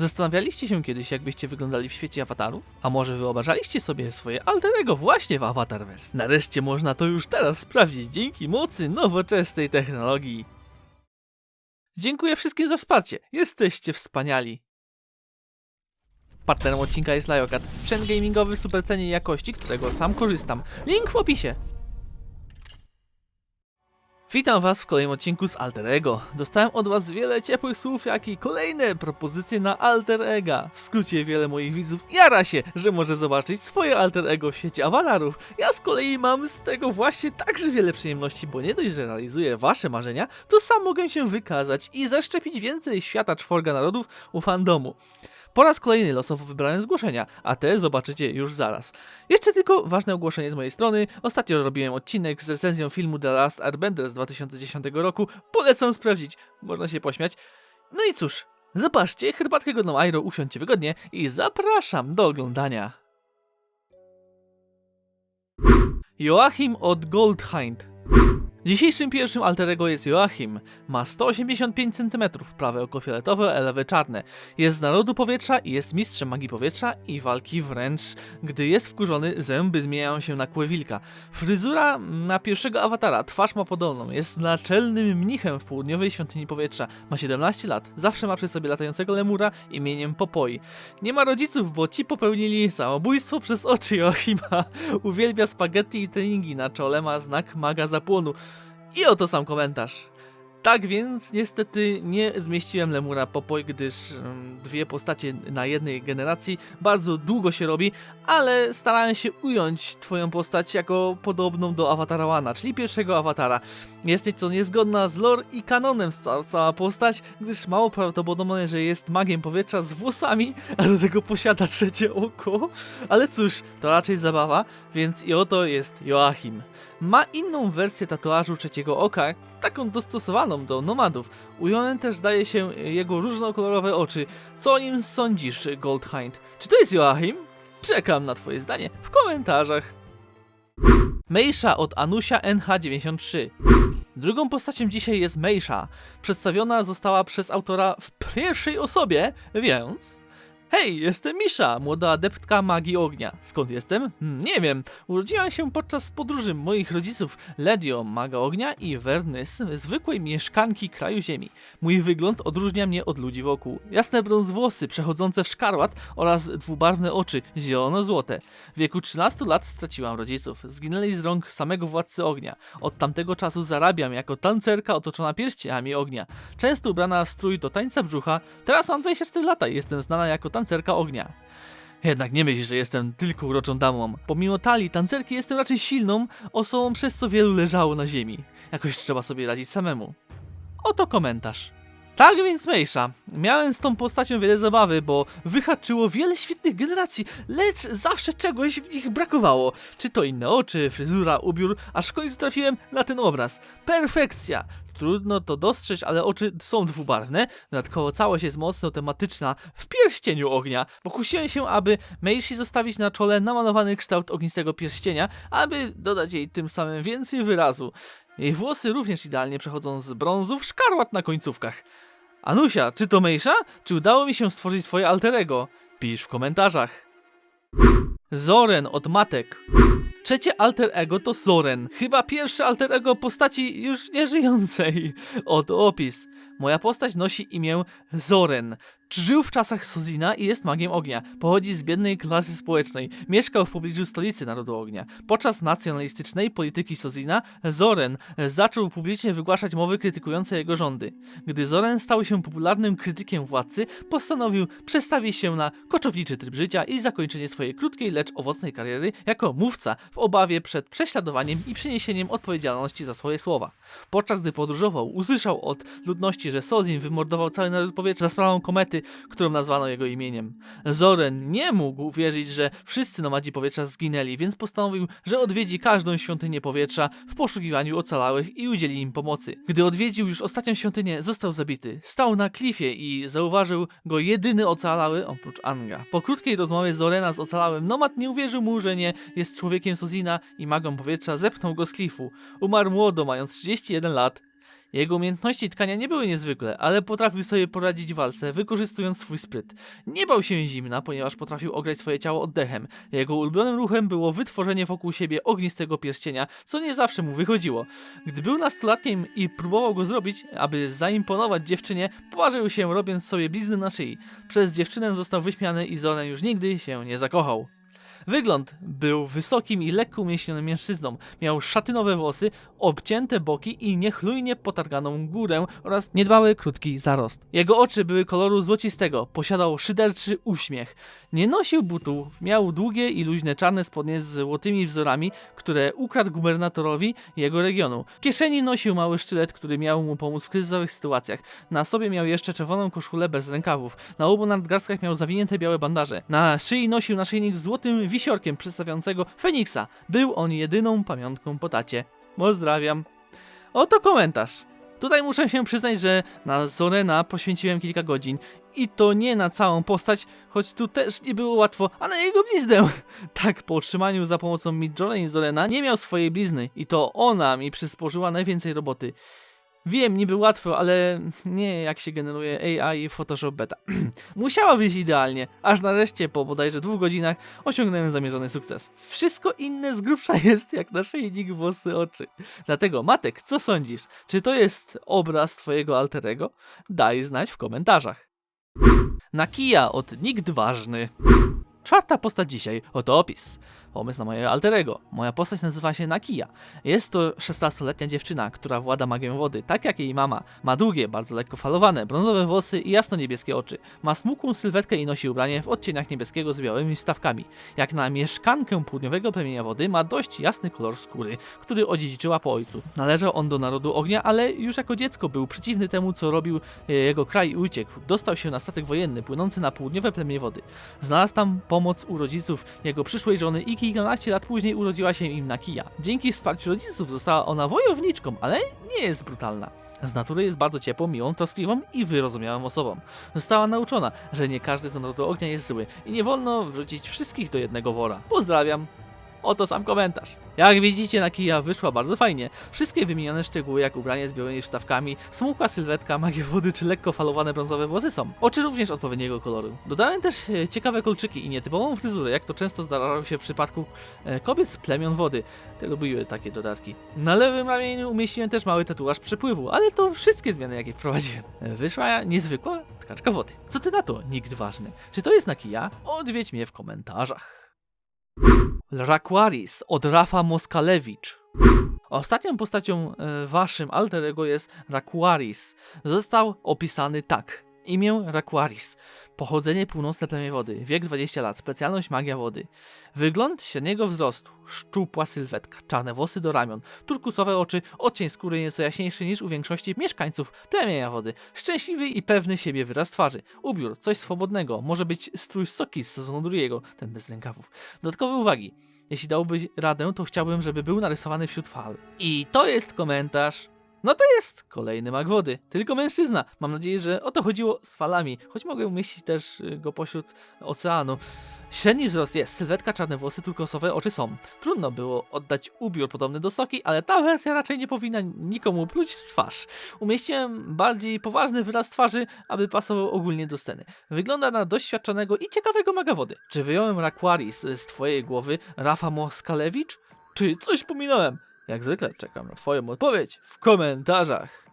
Zastanawialiście się kiedyś, jakbyście wyglądali w świecie awatarów? A może wyobrażaliście sobie swoje alterego właśnie w Avatarverse? Nareszcie można to już teraz sprawdzić dzięki mocy nowoczesnej technologii. Dziękuję wszystkim za wsparcie. Jesteście wspaniali. Partnerem odcinka jest Liokat, sprzęt gamingowy w super cenie i jakości, którego sam korzystam. Link w opisie. Witam Was w kolejnym odcinku z Alter Ego. Dostałem od Was wiele ciepłych słów, jak i kolejne propozycje na Alter Ega. W skrócie wiele moich widzów jara się, że może zobaczyć swoje Alter Ego w świecie awatarów. Ja z kolei mam z tego właśnie także wiele przyjemności, bo nie dość, że realizuję Wasze marzenia, to sam mogę się wykazać i zaszczepić więcej świata czworga narodów u fandomu. Po raz kolejny losowo wybrałem zgłoszenia, a te zobaczycie już zaraz. Jeszcze tylko ważne ogłoszenie z mojej strony. Ostatnio robiłem odcinek z recenzją filmu The Last Airbender z 2010 roku. Polecam sprawdzić, można się pośmiać. No i cóż, zobaczcie, herbatkę godną Airo, usiądźcie wygodnie i zapraszam do oglądania. Joachim od Goldhind. Dzisiejszym pierwszym alterego jest Joachim. Ma 185 cm, prawe oko fioletowe, lewe czarne. Jest z narodu powietrza i jest mistrzem magii powietrza i walki wręcz. Gdy jest wkurzony, zęby zmieniają się na kłę wilka. Fryzura na pierwszego awatara, twarz ma podobną. Jest naczelnym mnichem w południowej świątyni powietrza. Ma 17 lat, zawsze ma przy sobie latającego lemura imieniem Popoi. Nie ma rodziców, bo ci popełnili samobójstwo przez oczy Joachima. Uwielbia spaghetti i treningi, na czole ma znak maga zapłonu. I oto sam komentarz. Tak więc niestety nie zmieściłem Lemura Popoj, gdyż mm, dwie postacie na jednej generacji bardzo długo się robi, ale starałem się ująć twoją postać jako podobną do Awatara Wana, czyli pierwszego awatara. Jest nieco niezgodna z lore i kanonem ca cała postać, gdyż mało prawdopodobne, że jest magiem powietrza z włosami, a do tego posiada trzecie oko. Ale cóż, to raczej zabawa, więc i oto jest Joachim. Ma inną wersję tatuażu trzeciego oka, taką dostosowaną do nomadów. Ująłem też zdaje się jego różnokolorowe oczy. Co o nim sądzisz, Goldhind? Czy to jest Joachim? Czekam na twoje zdanie w komentarzach. Mejsza od Anusia NH93. Drugą postacią dzisiaj jest Mejsza. Przedstawiona została przez autora w pierwszej osobie, więc... Hej, jestem Misza, młoda adeptka magii ognia. Skąd jestem? Hmm, nie wiem. Urodziłam się podczas podróży moich rodziców Ledio, maga ognia i Vernys, zwykłej mieszkanki kraju ziemi. Mój wygląd odróżnia mnie od ludzi wokół. Jasne brąz włosy przechodzące w szkarłat oraz dwubarwne oczy, zielono-złote. W wieku 13 lat straciłam rodziców. Zginęli z rąk samego władcy ognia. Od tamtego czasu zarabiam jako tancerka otoczona pierścieniami ognia. Często ubrana w strój do tańca brzucha. Teraz mam 24 lata i jestem znana jako tancerka ognia. Jednak nie myśl, że jestem tylko uroczą damą. Pomimo talii tancerki jestem raczej silną osobą, przez co wielu leżało na ziemi. Jakoś trzeba sobie radzić samemu. Oto komentarz. Tak więc mniejsza. Miałem z tą postacią wiele zabawy, bo wyhaczyło wiele świetnych generacji, lecz zawsze czegoś w nich brakowało. Czy to inne oczy, fryzura, ubiór, aż w końcu trafiłem na ten obraz. Perfekcja! Trudno to dostrzec, ale oczy są dwubarwne. Dodatkowo całość jest mocno tematyczna w pierścieniu ognia. Pokusiłem się, aby Meishi zostawić na czole namalowany kształt ognistego pierścienia, aby dodać jej tym samym więcej wyrazu. Jej włosy również idealnie przechodzą z brązu w szkarłat na końcówkach. Anusia, czy to Mejsza? Czy udało mi się stworzyć twoje alterego? Pisz w komentarzach. Zoren od Matek. Trzecie alter ego to Zoren. Chyba pierwsze alter ego postaci już nieżyjącej. Oto opis. Moja postać nosi imię Zoren. Żył w czasach Sozina i jest magiem ognia. Pochodzi z biednej klasy społecznej. Mieszkał w pobliżu stolicy Narodu Ognia. Podczas nacjonalistycznej polityki Sozina Zoren zaczął publicznie wygłaszać mowy krytykujące jego rządy. Gdy Zoren stał się popularnym krytykiem władcy, postanowił przestawić się na koczowniczy tryb życia i zakończenie swojej krótkiej, lecz owocnej kariery jako mówca w obawie przed prześladowaniem i przeniesieniem odpowiedzialności za swoje słowa. Podczas gdy podróżował, usłyszał od ludności, że Sozin wymordował cały naród powietrza za sprawą komety, którą nazwano jego imieniem. Zoren nie mógł uwierzyć, że wszyscy nomadzi powietrza zginęli, więc postanowił, że odwiedzi każdą świątynię powietrza w poszukiwaniu ocalałych i udzieli im pomocy. Gdy odwiedził już ostatnią świątynię, został zabity. Stał na klifie i zauważył go jedyny ocalały oprócz Anga. Po krótkiej rozmowie Zorena z ocalałym, nomad nie uwierzył mu, że nie jest człowiekiem Sozina i magą powietrza zepchnął go z klifu. Umarł młodo, mając 31 lat. Jego umiejętności tkania nie były niezwykłe, ale potrafił sobie poradzić w walce, wykorzystując swój spryt. Nie bał się zimna, ponieważ potrafił ogrzać swoje ciało oddechem. Jego ulubionym ruchem było wytworzenie wokół siebie ognistego pierścienia, co nie zawsze mu wychodziło. Gdy był nastolatkiem i próbował go zrobić, aby zaimponować dziewczynie, poważył się robiąc sobie blizny na szyi. Przez dziewczynę został wyśmiany i Zoren już nigdy się nie zakochał. Wygląd był wysokim i lekko umieśnionym mężczyzną. Miał szatynowe włosy, obcięte boki i niechlujnie potarganą górę oraz niedbały, krótki zarost. Jego oczy były koloru złocistego, posiadał szyderczy uśmiech. Nie nosił butów, miał długie i luźne czarne spodnie z złotymi wzorami, które ukradł gubernatorowi jego regionu. W kieszeni nosił mały sztylet, który miał mu pomóc w kryzysowych sytuacjach. Na sobie miał jeszcze czerwoną koszulę bez rękawów. Na obu nadgarstkach miał zawinięte białe bandaże. Na szyi nosił naszyjnik z złotym wisiorkiem przedstawiającego Feniksa. Był on jedyną pamiątką po tacie. Pozdrawiam. Oto komentarz. Tutaj muszę się przyznać, że na Zorena poświęciłem kilka godzin i to nie na całą postać, choć tu też nie było łatwo, a na jego bliznę. Tak, po otrzymaniu za pomocą Midjourney Zorena nie miał swojej blizny i to ona mi przysporzyła najwięcej roboty. Wiem, niby łatwo, ale nie jak się generuje AI w Photoshop Beta. Musiała wyjść idealnie, aż nareszcie po bodajże dwóch godzinach osiągnąłem zamierzony sukces. Wszystko inne z grubsza jest jak naszyjnik, włosy, oczy. Dlatego, Matek, co sądzisz? Czy to jest obraz twojego alterego? Daj znać w komentarzach. Nakija od Nikt Ważny. Czwarta postać dzisiaj, oto opis. Pomysł na mojego alterego. Moja postać nazywa się Nakia. Jest to 16-letnia dziewczyna, która włada magią wody, tak jak jej mama. Ma długie, bardzo lekko falowane, brązowe włosy i jasno-niebieskie oczy. Ma smukłą sylwetkę i nosi ubranie w odcieniach niebieskiego z białymi wstawkami. Jak na mieszkankę południowego plemienia wody ma dość jasny kolor skóry, który odziedziczyła po ojcu. Należał on do narodu ognia, ale już jako dziecko był przeciwny temu, co robił e, jego kraj i uciekł. Dostał się na statek wojenny płynący na południowe plemię wody. Znalazł tam pomoc u rodziców jego przyszłej żony i kilkanaście lat później urodziła się im Nakia. Dzięki wsparciu rodziców została ona wojowniczką, ale nie jest brutalna. Z natury jest bardzo ciepłą, miłą, troskliwą i wyrozumiałą osobą. Została nauczona, że nie każdy z narodu ognia jest zły i nie wolno wrzucić wszystkich do jednego wora. Pozdrawiam. Oto sam komentarz. Jak widzicie, na kija wyszła bardzo fajnie. Wszystkie wymienione szczegóły, jak ubranie z białymi wstawkami, smukła sylwetka, magia wody czy lekko falowane brązowe włosy są. Oczy również odpowiedniego koloru. Dodałem też e, ciekawe kolczyki i nietypową fryzurę, jak to często zdarzało się w przypadku e, kobiet z plemion wody. Te lubiły takie dodatki. Na lewym ramieniu umieściłem też mały tatuaż przepływu, ale to wszystkie zmiany, jakie wprowadziłem. E, Wyszła niezwykła tkaczka wody. Co ty na to, nikt ważny? Czy to jest na kija? Odwiedź mnie w komentarzach. Rakwaris od Rafa Moskalewicz. Ostatnią postacią e, waszym alter ego jest Rakwaris. Został opisany tak. Imię Rakwaris. Pochodzenie północne plemię wody. Wiek 20 lat. Specjalność magia wody. Wygląd średniego wzrostu. Szczupła sylwetka. Czarne włosy do ramion. Turkusowe oczy. Odcień skóry nieco jaśniejszy niż u większości mieszkańców plemienia wody. Szczęśliwy i pewny siebie wyraz twarzy. Ubiór. Coś swobodnego. Może być strój soki z sezonu drugiego. Ten bez rękawów. Dodatkowe uwagi. Jeśli dałby radę, to chciałbym, żeby był narysowany wśród fal. I to jest komentarz. No to jest kolejny mag wody. Tylko mężczyzna. Mam nadzieję, że o to chodziło z falami, choć mogę umieścić też y, go pośród oceanu. Średni wzrost jest, sylwetka, czarne włosy, turkosowe oczy są. Trudno było oddać ubiór podobny do Soki, ale ta wersja raczej nie powinna nikomu pluć w twarz. Umieściłem bardziej poważny wyraz twarzy, aby pasował ogólnie do sceny. Wygląda na doświadczonego i ciekawego maga wody. Czy wyjąłem Rakwaris z twojej głowy, Rafa Moskalewicz? Czy coś pominąłem? Jak zwykle czekam na Twoją odpowiedź w komentarzach.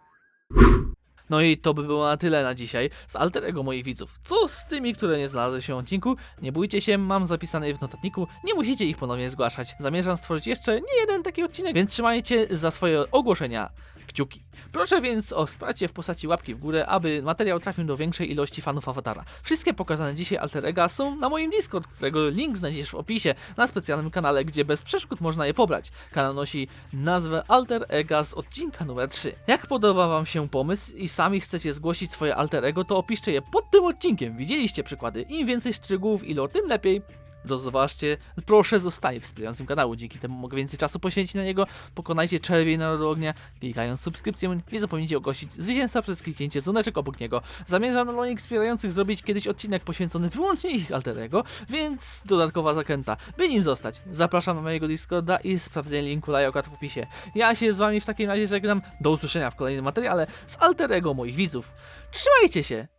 No i to by było na tyle na dzisiaj z alter ego moich widzów. Co z tymi, które nie znalazły się w odcinku? Nie bójcie się, mam zapisane je w notatniku, nie musicie ich ponownie zgłaszać. Zamierzam stworzyć jeszcze nie jeden taki odcinek, więc trzymajcie za swoje ogłoszenia kciuki. Proszę więc o wsparcie w postaci łapki w górę, aby materiał trafił do większej ilości fanów Awatara. Wszystkie pokazane dzisiaj alter ega są na moim Discord, którego link znajdziesz w opisie na specjalnym kanale, gdzie bez przeszkód można je pobrać. Kanał nosi nazwę Alter Ega z odcinka numer 3. Jak podoba wam się pomysł i sami chcecie zgłosić swoje alter ego, to opiszcie je pod tym odcinkiem. Widzieliście przykłady. Im więcej szczegółów i lore, tym lepiej. Rozważcie, proszę zostań wspierającym kanału, dzięki temu mogę więcej czasu poświęcić na niego, pokonajcie czerwień narodu ognia, klikając subskrypcję, nie zapomnijcie ogłosić zwycięzcę przez kliknięcie dzwoneczek obok niego. Zamierzam dla moich wspierających zrobić kiedyś odcinek poświęcony wyłącznie ich alterego, więc dodatkowa zachęta, by nim zostać. Zapraszam na mojego Discorda i sprawdzenie linku Lajokat w opisie. Ja się z wami w takim razie żegnam, do usłyszenia w kolejnym materiale z alterego moich widzów. Trzymajcie się!